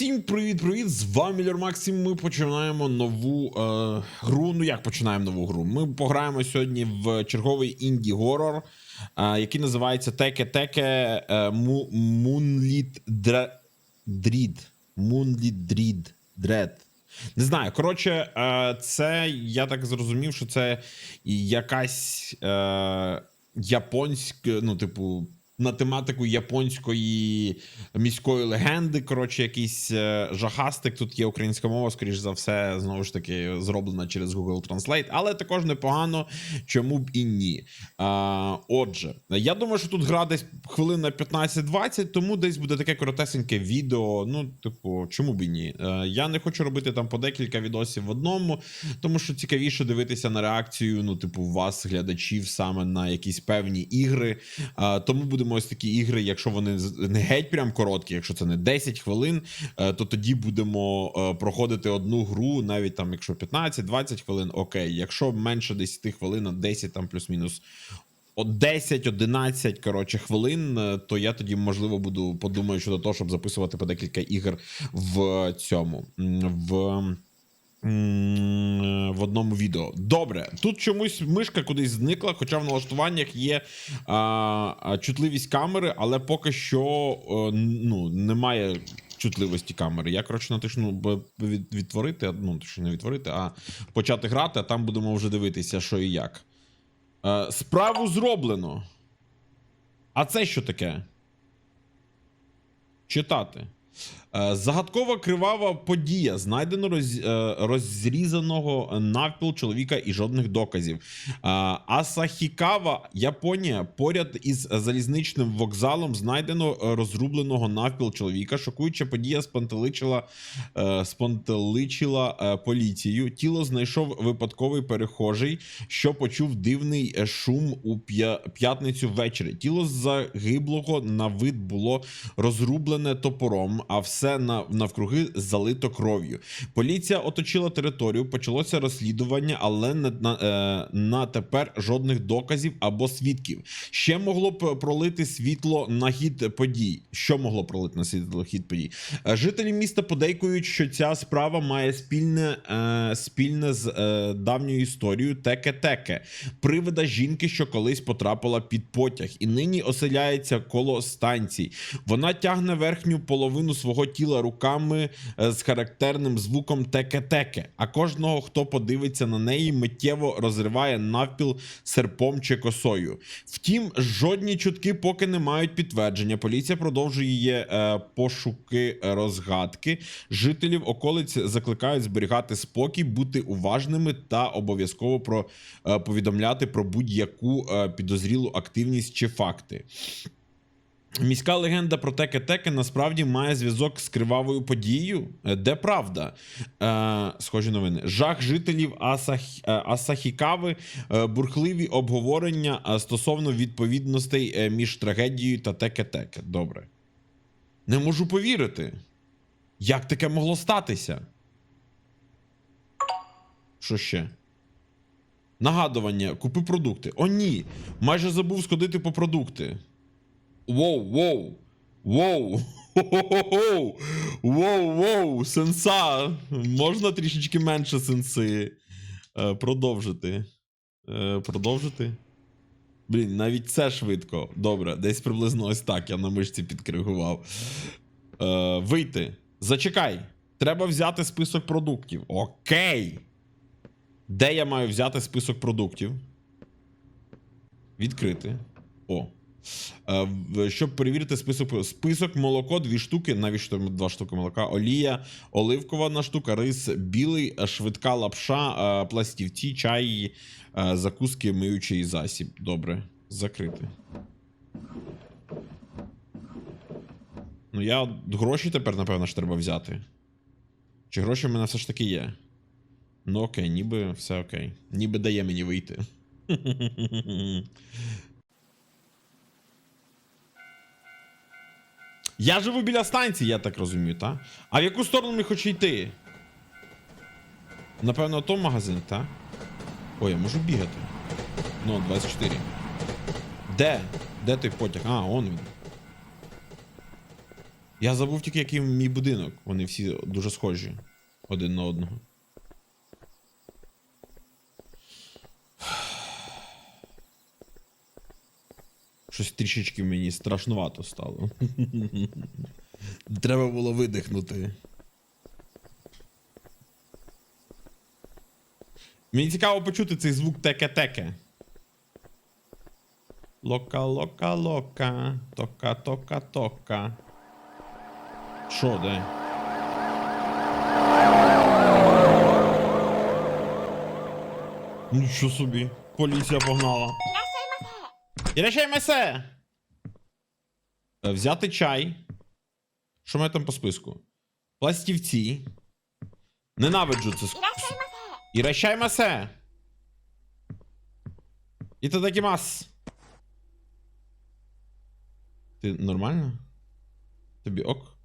Всім привіт-привіт! З вами Лер Максим. Ми починаємо нову е, гру. Ну як починаємо нову гру? Ми пограємо сьогодні в черговий інді горор, е, який називається Теке Теке е, Moonlit Dre- Dread. Moonlit Dread. Dread. Не знаю. Коротше, е, це я так зрозумів, що це якась е, японська, ну, типу, на тематику японської міської легенди. Коротше, якийсь е, жахастик. Тут є українська мова, скоріш за все, знову ж таки, зроблена через Google Translate, але також непогано, чому б і ні. А, отже, я думаю, що тут гра десь хвилин на 15-20, тому десь буде таке коротесеньке відео. Ну, типу, чому б і ні? Е, я не хочу робити там по декілька відосів в одному, тому що цікавіше дивитися на реакцію, ну, типу, вас, глядачів, саме на якісь певні ігри. А, тому будемо ось такі ігри, якщо вони не геть прям короткі, якщо це не 10 хвилин, е, то тоді будемо е, проходити одну гру, навіть там, якщо 15-20 хвилин, окей. Якщо менше 10 хвилин, а 10 там плюс-мінус. От 10-11 коротше хвилин, е, то я тоді можливо буду подумаю щодо того, щоб записувати по декілька ігор в цьому в. М, В одному відео. Добре, тут чомусь мишка кудись зникла, хоча в налаштуваннях є а, а, чутливість камери, але поки що е, ну, немає чутливості камери. Я, коротше, натисну б- від, відтворити, ну, точніше, не відтворити, а почати грати, а там будемо вже дивитися, що і як. Е, справу зроблено. А це що таке? Читати. Е, Загадкова кривава подія. Знайдено роз, е, розрізаного навпіл чоловіка і жодних доказів. Е, Асахікава, Японія, поряд із залізничним вокзалом знайдено розрубленого навпіл чоловіка. Шокуюча подія спантеличила, е, спантеличила поліцію. Тіло знайшов випадковий перехожий, що почув дивний шум у п'ятницю ввечері. Тіло загиблого на вид було розрублене топором, а все навкруги залито кров'ю. Поліція оточила територію, почалося розслідування, але на, на, е, на тепер жодних доказів або свідків. Ще могло б пролити світло на хід подій. Що могло пролити на світло хід подій? Е, Жителі міста подейкують, що ця справа має спільне, е, спільне з е, давньою історією теке-теке, привида жінки, що колись потрапила під потяг, і нині оселяється коло станцій. Вона тягне верхню половину свого тіла руками е, з характерним звуком теке-теке. А кожного, хто подивиться на неї, миттєво розриває навпіл серпом чи косою. Втім, жодні чутки поки не мають підтвердження. Поліція продовжує е, пошуки розгадки. Жителів околиць закликають зберігати спокій, бути уважними та обов'язково про е, повідомляти про будь-яку підозрілу активність чи факти. Міська легенда про теке-теке насправді має зв'язок з кривавою подією. Е, Де правда? Е, схожі новини. Жах жителів Асах... е, Асахікави, е, бурхливі обговорення стосовно відповідностей між трагедією та теке-теке. Добре. Не можу повірити. Як таке могло статися? Що ще? Нагадування, купи продукти. О, ні. Майже забув сходити по продукти. Воу, воу. Воу. Воу, воу, сенса. Можна трішечки менше сенси. Е, продовжити. Е, продовжити. Блін, навіть це швидко. Добре, десь приблизно ось так я на мишці підкоригував. Е, вийти. Зачекай. Треба взяти список продуктів. Окей. Де я маю взяти список продуктів? Відкрити. О. Е, Щоб перевірити список, список молоко, дві штуки, навіть що два штуки молока, олія, оливкова одна штука, рис білий, е, швидка лапша, е, пластівці, чай, закуски, миючий засіб. Добре, закрити. Ну, я гроші тепер, напевно, ж треба взяти. Чи гроші в мене все ж таки є? Ну окей, ніби все окей. Ніби дає мені вийти. Я живу біля станції, я так розумію, так? А в яку сторону мені хоче йти? Напевно, то магазин, так? Ой, я можу бігати. Ну, 24. Де? Де той потяг? А, он він. Я забув тільки, який мій будинок. Вони всі дуже схожі один на одного. Щось трішечки мені страшнувато стало. Треба було видихнути. Мені цікаво почути цей звук теке-теке. Лока, лока, лока. Тока, тока, тока. Що, де? Нічого собі. Поліція погнала. Ірашай месе! Е, Взяти чай. Що ми там по списку? Пластівці. Ненавиджу це. ск- Ірашай масе! Ітадакімас! Ти нормально? Тобі ок?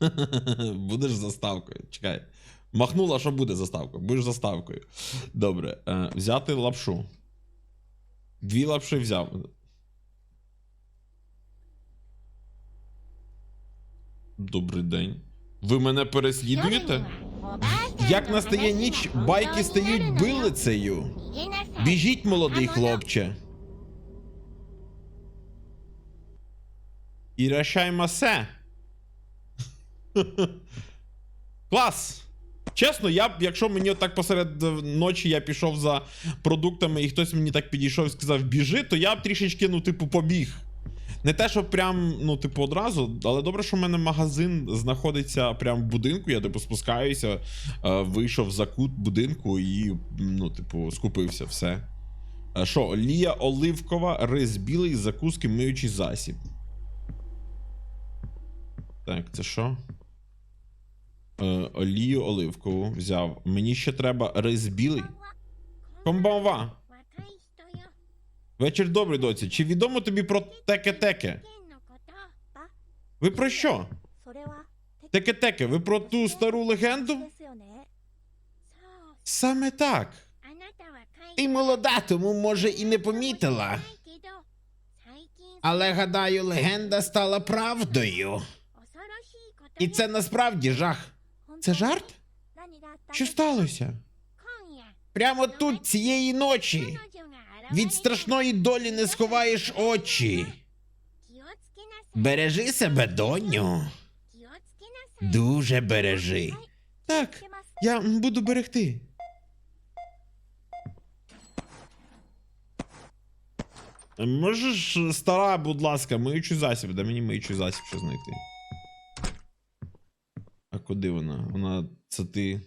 Будеш заставкою. Чекай. Махнула, що буде заставкою. Будеш заставкою. Добре. Е, взяти лапшу. Дві лапши взяв. Добрий день. Ви мене переслідуєте? Як настає ніч, байки стають билицею. Біжіть, молодий хлопче. Ірашай масе. Клас! Чесно, я якщо мені так посеред ночі я пішов за продуктами, і хтось мені так підійшов і сказав, біжи, то я б трішечки, ну, типу, побіг. Не те, що прям, ну, типу, одразу, але добре, що в мене магазин знаходиться прямо в будинку. Я, типу, спускаюся, е, вийшов за кут будинку і, ну, типу, скупився все. Е, Що, олія оливкова, рис білий, закуски, миючий засіб. Так, це що? Е, олію оливкову взяв. Мені ще треба рис білий. Комбанва. Вечір добрий, доці. Чи відомо тобі про теке-теке? Ви про що? Теке-теке, ви про ту стару легенду? Саме так. Ти молода, тому може і не помітила. Але гадаю, легенда стала правдою. І це насправді жах. Це жарт? Що сталося? Прямо тут цієї ночі. Від страшної долі не сховаєш очі. Бережи себе, доню. Дуже бережи. Так, я буду берегти. Можеш, стара, будь ласка, миючий засіб, да мені миючий засіб що знайти. Куди вона? Вона це ти.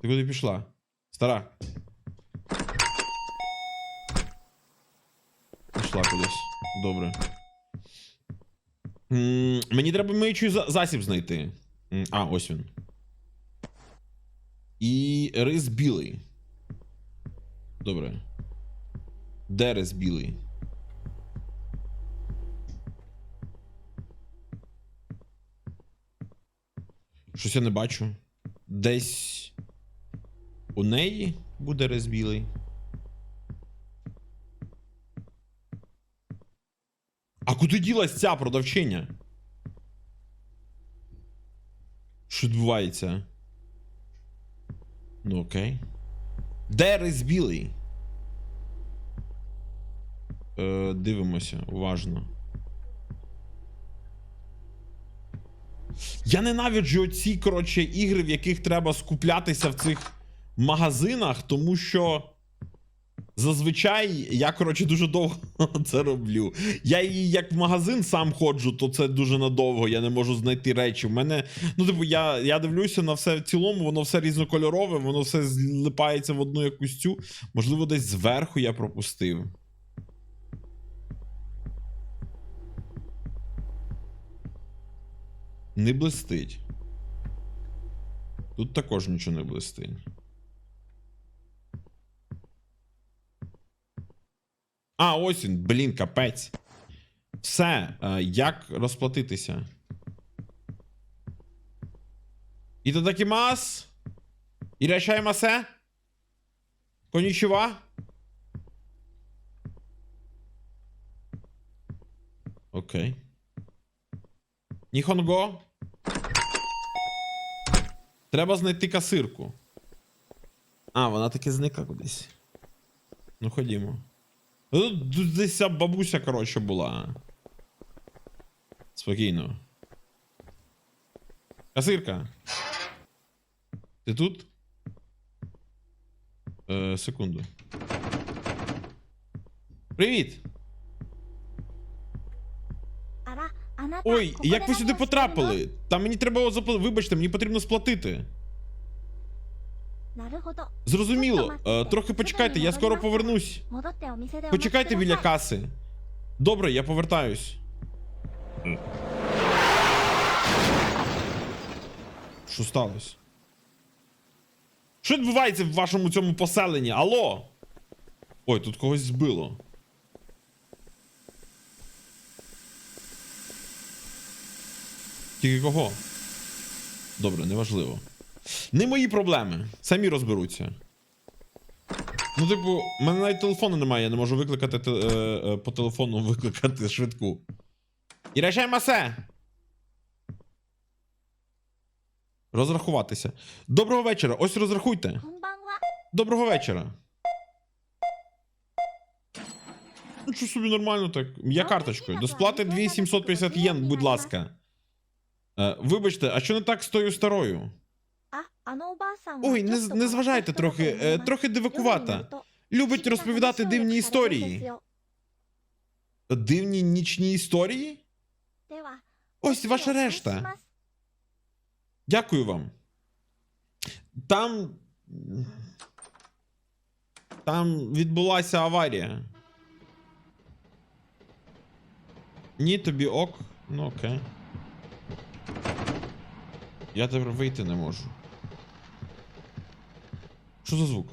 Ти куди пішла? Стара. Пішла кудись. Добре. Мені треба миючий за- засіб знайти. А, ось він. І рис білий. Добре. Де рис білий? Щось я не бачу. Десь у неї буде рис білий. А куди ділась ця продавчиня? Що відбувається? Ну окей. Де рис білий? Е, дивимося уважно. Я ненавиджу оці, коротше, ігри, в яких треба скуплятися в цих магазинах, тому що зазвичай я, коротше, дуже довго це роблю. Я як в магазин сам ходжу, то це дуже надовго, я не можу знайти речі. У мене, ну, типу, я, я дивлюся на все в цілому, воно все різнокольорове, воно все злипається в одну якусь цю. Можливо, десь зверху я пропустив. Не блистить. Тут також нічого не блистить. А, ось він, блін, капець. Все, е, як розплатитися? Ітадакімас? Ірашаймасе? Конічува? Окей. Ніхонго. Треба знайти касирку. А, вона таки зникла кудись. Ну, ходімо. Ну, Тут десь ця бабуся, коротше, була. Спокійно. Касирка. Ти тут? Е, секунду. Привіт! Ой, як ви сюди потрапили? Там мені треба заплатити. Вибачте, мені потрібно сплатити. Зрозуміло. Е, трохи почекайте, я скоро повернусь. Почекайте біля каси. Добре, я повертаюсь. Що сталося? Що відбувається в вашому цьому поселенні? Алло? Ой, тут когось збило. Тільки кого? Добре, неважливо. Не мої проблеми. Самі розберуться. Ну, типу, в мене навіть телефону немає, я не можу викликати е, е, по телефону викликати швидку. Ірашай масе! Розрахуватися. Доброго вечора. Ось розрахуйте. Доброго вечора. Ну, що собі нормально так. Я карточкою. До сплати 2750 йен, будь ласка. Е, вибачте, а що не так з тою старою? Ой, не, не зважайте трохи, е, трохи дивакувата. Любить розповідати дивні історії. Дивні нічні історії? Ось ваша решта. Дякую вам. Там. Там відбулася аварія. Ні, тобі ок. Ну окей. Я тепер вийти не можу. Що за звук?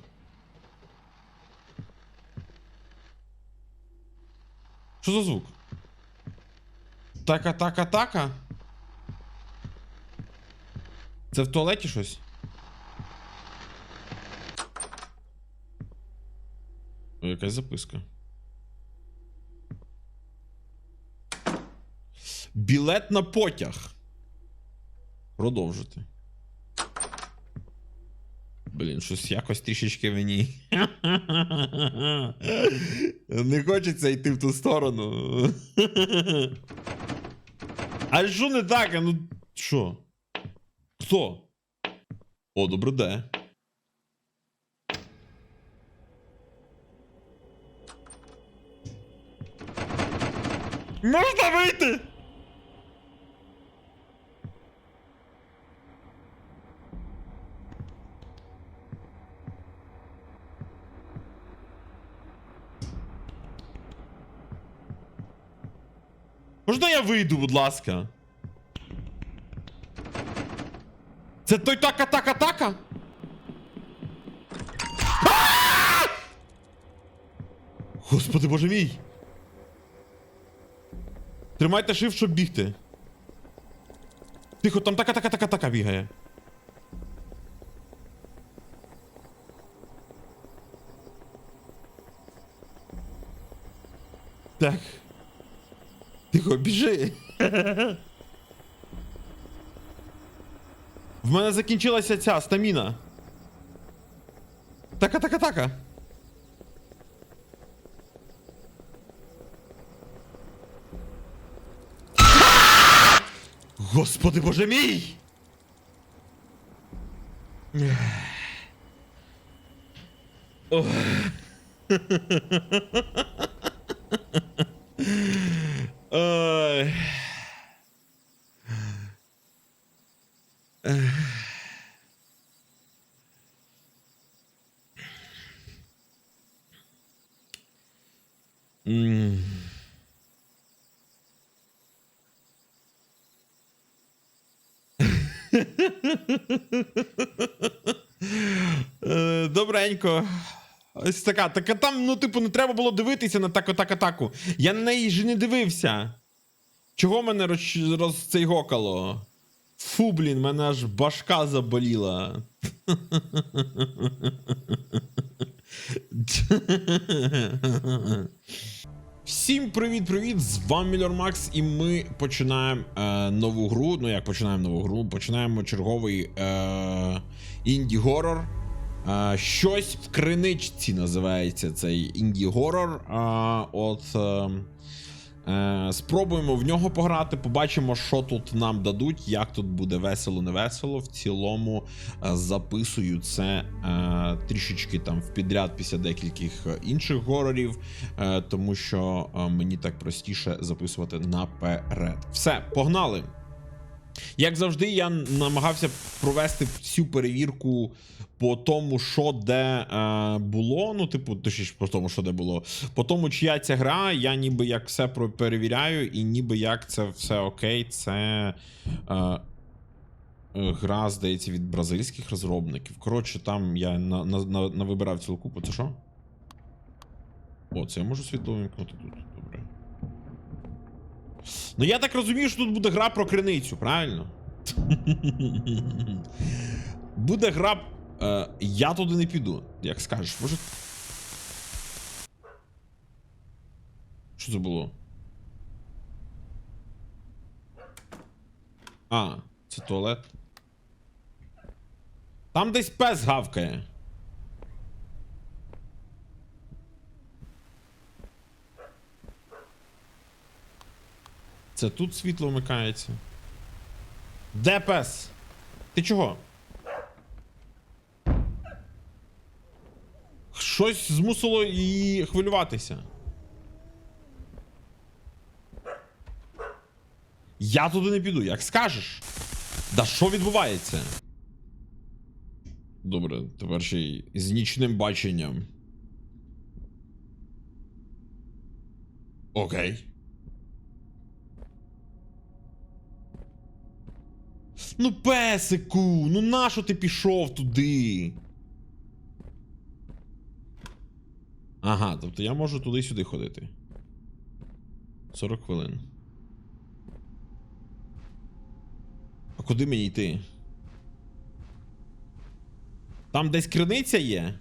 Що за звук? Така, така, така? Це в туалеті щось? О, якась записка. Білет на потяг. Продовжити. Блін, щось якось трішечки мені. Не хочеться йти в ту сторону. А що не так? А Ну що? Хто? О, добре де. Можна вийти? Можна я вийду, будь ласка? Це той така-така-така? Господи боже мій. Тримайте шиф, щоб бігти. Тихо, там така-така-така-така бігає. Так. Тихо, біжи. В мене закінчилася ця стаміна. Така, така, така. Господи боже мій! Ох. Ой. Е, Добренько. Ось така. Так там, ну, типу, не треба було дивитися на таку так атаку. Я на неї ж не дивився. Чого мене роз, роз цей гокало? Фу, блін, мене аж башка заболіла. Всім привіт-привіт! З вами Мільор Макс, і ми починаємо е, нову гру. Ну як починаємо нову гру? Починаємо черговий е, інді-горор. Щось в криничці називається цей інді-горор. Е, от. Е, Е, спробуємо в нього пограти, побачимо, що тут нам дадуть, як тут буде весело, не весело. В цілому е, записую це е, трішечки там в підряд після декількох е, інших горорів, тому що мені так простіше записувати наперед. Все, погнали! Як завжди, я намагався провести всю перевірку по тому, що де е, було. Ну, типу, точніше, по тому, що де було. По тому, чия ця гра, я ніби як все перевіряю, і ніби як це все окей. Це е, гра, здається, від бразильських розробників. Коротше, там я на, на, на, навибирав цілу купу. Це що? О, це я можу світло вимкнути тут. Добре. Ну я так розумію, що тут буде гра про криницю, правильно? Буде гра. Е, я туди не піду, як скажеш. Може. Що це було? А, це туалет. Там десь пес гавкає. Це тут світло вмикається. Де пес? Ти чого? Щось змусило її хвилюватися. Я туди не піду, як скажеш. Да що відбувається? Добре, тепер ще й з нічним баченням. Окей. Ну, песику, ну нащо ти пішов туди? Ага, тобто я можу туди-сюди ходити. 40 хвилин. А куди мені йти? Там десь криниця є?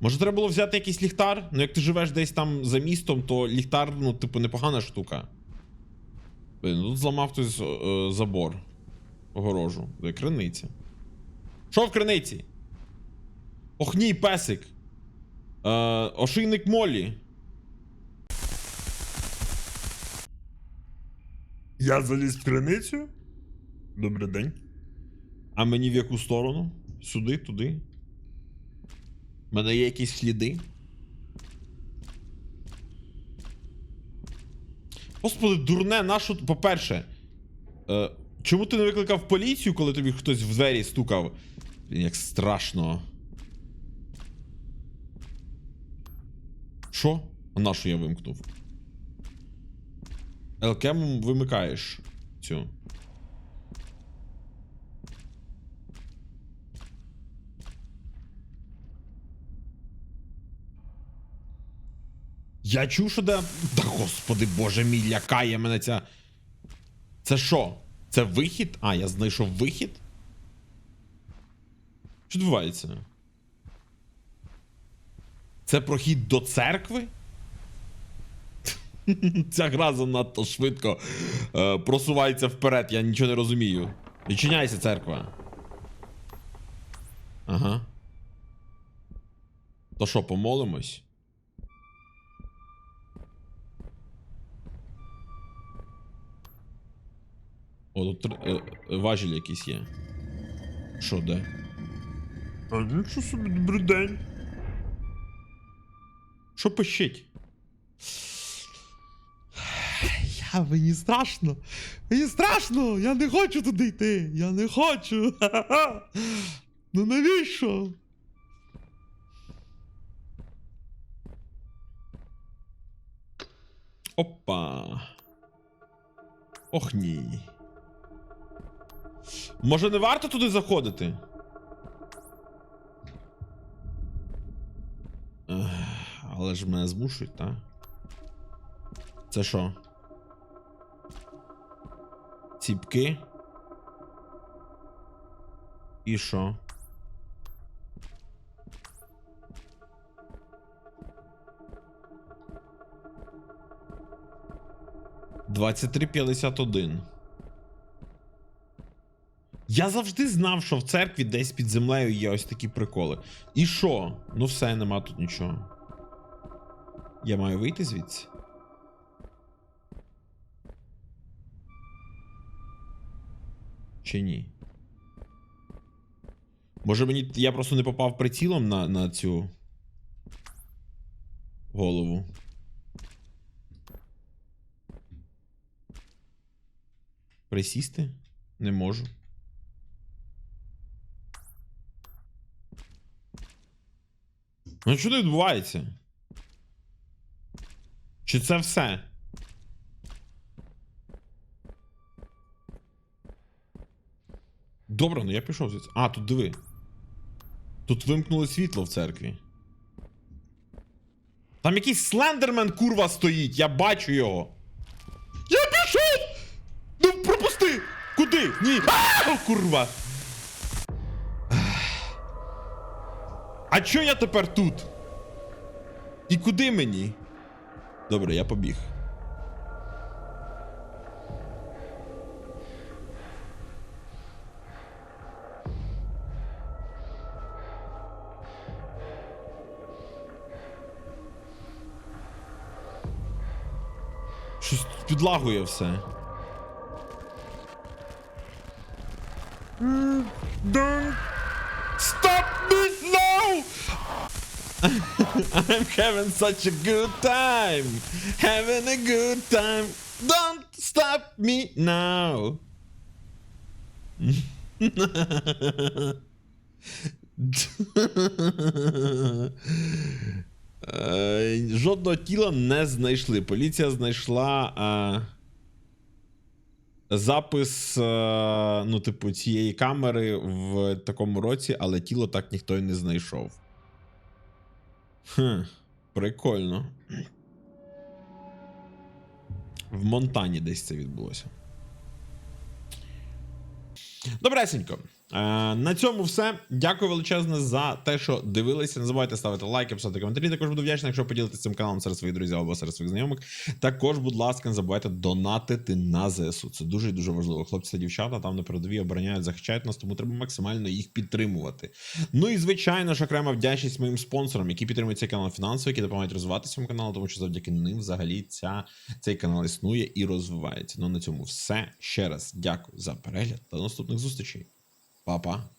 Може, треба було взяти якийсь ліхтар? Ну, як ти живеш десь там за містом, то ліхтар, ну, типу, непогана штука. Блін, ну тут зламав хтось е, забор. Огорожу. Де криниця. Що в криниці? Ох ні, песик. Е, ошийник Молі. Я заліз в криницю? Добрий день. А мені в яку сторону? Сюди, туди. У мене є якісь сліди. Господи, дурне, нашу. По-перше, е, чому ти не викликав поліцію, коли тобі хтось в двері стукав? Блін, як страшно. Що? А нашу я вимкнув? Елкем вимикаєш цю. Я чув, що де. Та господи боже мій, лякає мене ця. Це що? Це вихід? А, я знайшов вихід? Що відбувається? Це прохід до церкви? Ця гра занадто швидко е, просувається вперед, я нічого не розумію. Відчиняйся, церква. Ага. То що, помолимось? О, тут е, е, важіль якийсь є. Що, де? А нічого собі добрий день. Що пищить? Я мені страшно. Мені страшно! Я не хочу туди йти! Я не хочу! Ну навіщо? Опа. Ох ні. Може не варто туди заходити? Але ж мене змушують, так? Це що? Ціпки? І що? Двадцять три п'ятдесят один. Я завжди знав, що в церкві десь під землею є ось такі приколи. І що? Ну все, нема тут нічого. Я маю вийти звідси? Чи ні? Може мені. Я просто не попав прицілом на, на цю голову. Присісти? Не можу. Ну що тут відбувається? Чи це все? Добре, ну я пішов звідси. А, тут диви. Тут вимкнули світло в церкві. Там якийсь слендермен, курва, стоїть, я бачу його. Я пішов! Ну, пропусти! Куди? Ні! А, курва! А чо я тепер тут? І куди мені? Добре, я побіг. Щось підлагує все. Don't I'm having such a good time. Having a good time. Don't stop me now. Жодного тіла не знайшли. Поліція знайшла е, запис, е, ну, типу, цієї камери в такому році, але тіло так ніхто і не знайшов. Хм, прикольно. В Монтані десь це відбулося. Добресенько. Е, на цьому все. Дякую величезне за те, що дивилися. Не забувайте ставити лайки, писати коментарі. Також буду вдячний, якщо поділитися цим каналом серед своїх друзів або серед своїх знайомих. Також, будь ласка, не забувайте донатити на ЗСУ. Це дуже дуже важливо. Хлопці та дівчата там на передовій обороняють, захищають нас, тому треба максимально їх підтримувати. Ну і звичайно ж, окрема вдячність моїм спонсорам, які підтримують цей канал фінансово, які допомагають розвивати цьому каналу, тому що завдяки ним взагалі ця, цей канал існує і розвивається. Ну на цьому все. Ще раз дякую за перегляд та наступних зустрічей. 爸爸。